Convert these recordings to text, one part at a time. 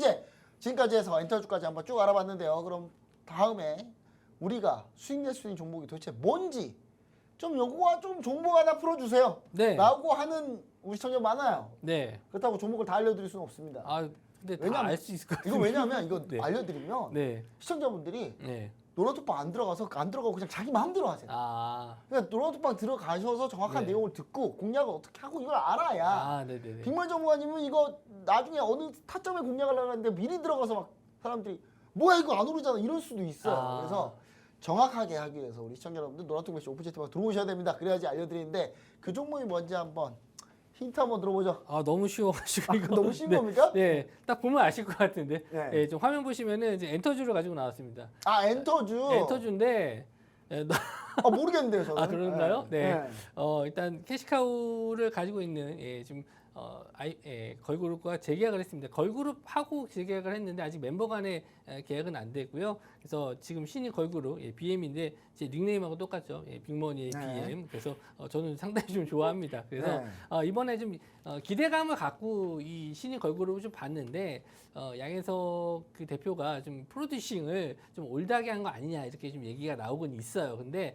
이제 지금까지 해서 엔터주까지 한번 쭉 알아봤는데요. 그럼 다음에 우리가 수익 낼 수 있는 종목이 도대체 뭔지 좀 요거와 좀 정보 하나 풀어주세요. 네. 라고 하는 우리 시청자 많아요. 네. 그렇다고 종목을 다 알려드릴 수는 없습니다. 아 근데 다 알 수 있을 것 같아요. 이거 왜냐하면 이거 네. 알려드리면 네. 시청자분들이 네. 노란톡방 안 들어가서 안 들어가고 그냥 자기 마음대로 하세요. 아. 그러니까 노란톡방 들어가셔서 정확한 네. 내용을 듣고 공략을 어떻게 하고 이걸 알아야 아, 네, 네, 네. 빅만 전문가님은 이거 나중에 어느 타점에 공략을 하려는데 미리 들어가서 막 사람들이 뭐야 이거 안 오르잖아 이럴 수도 있어요. 아. 그래서 정확하게 하기 위해서 우리 시청자 여러분들 노란톡 매시 오픈 채팅방 들어오셔야 됩니다. 그래야지 알려드리는데 그 종목이 뭔지 한번 힌트 한번 들어보죠. 아 너무 쉬워가지고 이거 너무 쉬운 네, 겁니까? 네, 딱 보면 아실 것 같은데. 네. 네. 좀 화면 보시면은 이제 엔터주를 가지고 나왔습니다. 아 엔터주. 엔터주인데 예, 너- 아 모르겠는데요 저는. 아, 그런가요? 네. 네. 어, 일단 캐시카우를 가지고 있는 예, 지금 어, 아이, 예, 걸그룹과 재계약을 했습니다. 걸그룹하고 재계약을 했는데 아직 멤버 간의 에, 계약은 안 됐고요. 그래서 지금 신인 걸그룹 예, BM인데 제 닉네임하고 똑같죠. 예, 빅머니의 네. BM. 그래서 어, 저는 상당히 좀 좋아합니다. 그래서 네. 어, 이번에 좀 어, 기대감을 갖고 이 신인 걸그룹을 좀 봤는데 어, 양현석 그 대표가 좀 프로듀싱을 좀 올드하게 한 거 아니냐 이렇게 좀 얘기가 나오곤 있어요. 근데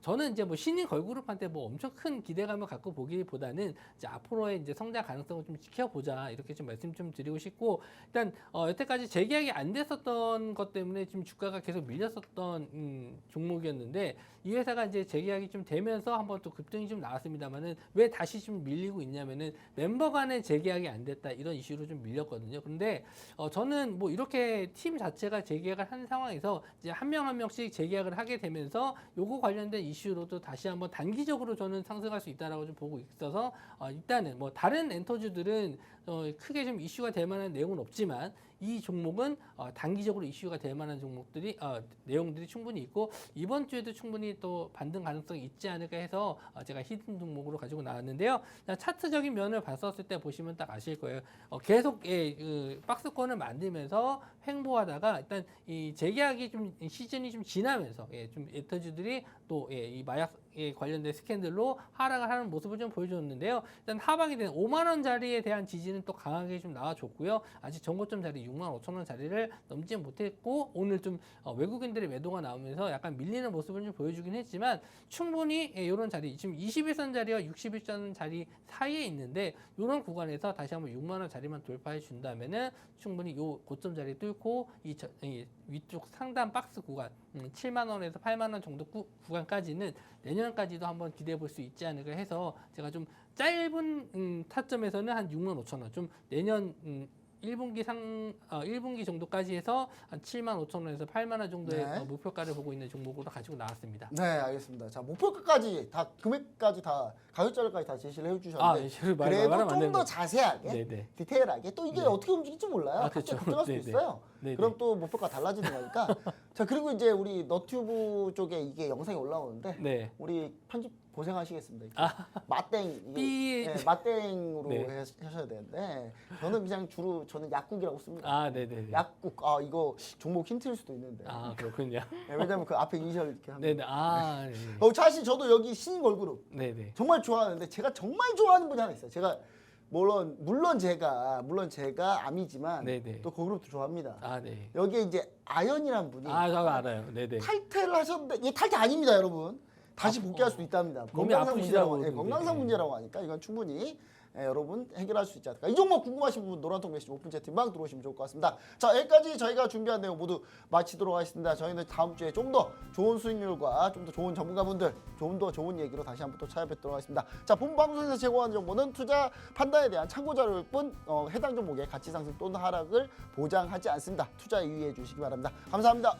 저는 이제 뭐 신인 걸그룹한테 뭐 엄청 큰 기대감을 갖고 보기보다는 이제 앞으로의 이제 성장 가능성을 좀 지켜보자 이렇게 좀 말씀 좀 드리고 싶고 일단 어, 여태까지 재계약이 안 됐었던 것 때문에 지금 주가가 계속 밀렸었던 음, 종목이었는데 이 회사가 이제 재계약이 좀 되면서 한번 또 급등이 좀 나왔습니다만은 왜 다시 좀 밀리고 있냐면은 멤버 간의 재계약이 안 됐다 이런 이슈로 좀 밀렸거든요. 근데 어, 저는 뭐 이렇게 팀 자체가 재계약을 한 상황에서 이제 한 명 한 명씩 재계약을 하게 되면서 요거 관련된 이슈로도 다시 한번 단기적으로 저는 상승할 수 있다라고 좀 보고 있어서 어, 일단은 뭐 다른 엔터주들은 어, 크게 좀 이슈가 될 만한 내용은 없지만 이 종목은 어, 단기적으로 이슈가 될 만한 종목들이 어, 내용들이 충분히 있고 이번 주에도 충분히 또 반등 가능성이 있지 않을까 해서 어, 제가 히든 종목으로 가지고 나왔는데요. 자, 차트적인 면을 봤었을 때 보시면 딱 아실 거예요. 어, 계속 예, 그 박스권을 만들면서 횡보하다가 일단 이 재계약이 좀 시즌이 좀 지나면서 예, 좀 엔터주들이 또 예, 이 마약 에 관련된 스캔들로 하락을 하는 모습을 좀 보여줬는데요. 일단 하방이 된 5만 원짜리에 대한 지지 는 또 강하게 좀 나와줬고요. 아직 전고점 자리 6만 5천 원 자리를 넘지 못했고 오늘 좀 어, 외국인들의 매도가 나오면서 약간 밀리는 모습을 좀 보여주긴 했지만 충분히 예, 이런 자리 지금 21선 자리와 61선 자리 사이에 있는데 이런 구간에서 다시 한번 6만 원 자리만 돌파해 준다면은 충분히 요 고점 자리 뚫고 이, 저, 이 위쪽 상단 박스 구간 음, 7만 원에서 8만 원 정도 구, 구간까지는 내년까지도 한번 기대해 볼 수 있지 않을까 해서 제가 좀 짧은 음, 타점에서는 한 6만 5천 원, 좀 내년 음, 1분기 상 어, 1분기 정도까지 해서 한 7만 5천 원에서 8만 원 정도의 네. 어, 목표가를 보고 있는 종목으로 가지고 나왔습니다. 네, 알겠습니다. 자, 목표가까지 다 금액까지 다 가격자료까지 다 제시를 아, 해주셨는데 예, 말- 그래도 말하면 안 좀 되는 더 거. 자세하게 네 네. 디테일하게 또 이게 네. 어떻게 움직일지 몰라요. 아, 갑자기 그렇죠. 걱정할 수도 네네. 있어요. 네네. 그럼 또 목표가 달라지는 거니까. 자 그리고 이제 우리 너튜브 쪽에 이게 영상이 올라오는데 네. 우리 편집 고생하시겠습니다. 이렇게 아. 맛땡 이게, 삐- 네, 맛땡으로 네. 해- 하셔야 되는데 저는 그냥 주로 저는 약국이라고 씁니다. 아, 네, 네. 네. 약국 아 이거 종목 힌트일 수도 있는데 아, 그렇군요. 네, 왜냐면 그 앞에 이니셜 이렇게 하면 네, 네. 아, 네. 어, 사실 저도 여기 신인 걸그룹 네, 네. 정말 좋아하는데 제가 정말 좋아하는 분이 하나 있어요. 제가 물론 물론 제가 물론 제가 암이지만 네네. 또 그룹도 좋아합니다. 아, 네. 여기에 이제 아연이란 분이 아, 저 알아요. 네, 네. 탈퇴를 하셨는데 이게 탈퇴 아닙니다, 여러분. 다시 아, 복귀할 어. 수도 있답니다. 몸이 건강상 아프시다고 문제라고, 예, 그러던데. 건강상 예. 문제라고 하니까 이건 충분히 예, 여러분 해결할 수 있지 않을까. 이 종목 궁금하신 분 노란통 메시지 오픈 채팅방 들어오시면 좋을 것 같습니다. 자 여기까지 저희가 준비한 내용 모두 마치도록 하겠습니다. 저희는 다음 주에 좀 더 좋은 수익률과 좀 더 좋은 전문가분들 좀 더 좋은 얘기로 다시 한번 또 찾아뵙도록 하겠습니다. 자 본 방송에서 제공하는 정보는 투자 판단에 대한 참고 자료일 뿐 어, 해당 종목의 가치 상승 또는 하락을 보장하지 않습니다. 투자에 유의해 주시기 바랍니다. 감사합니다.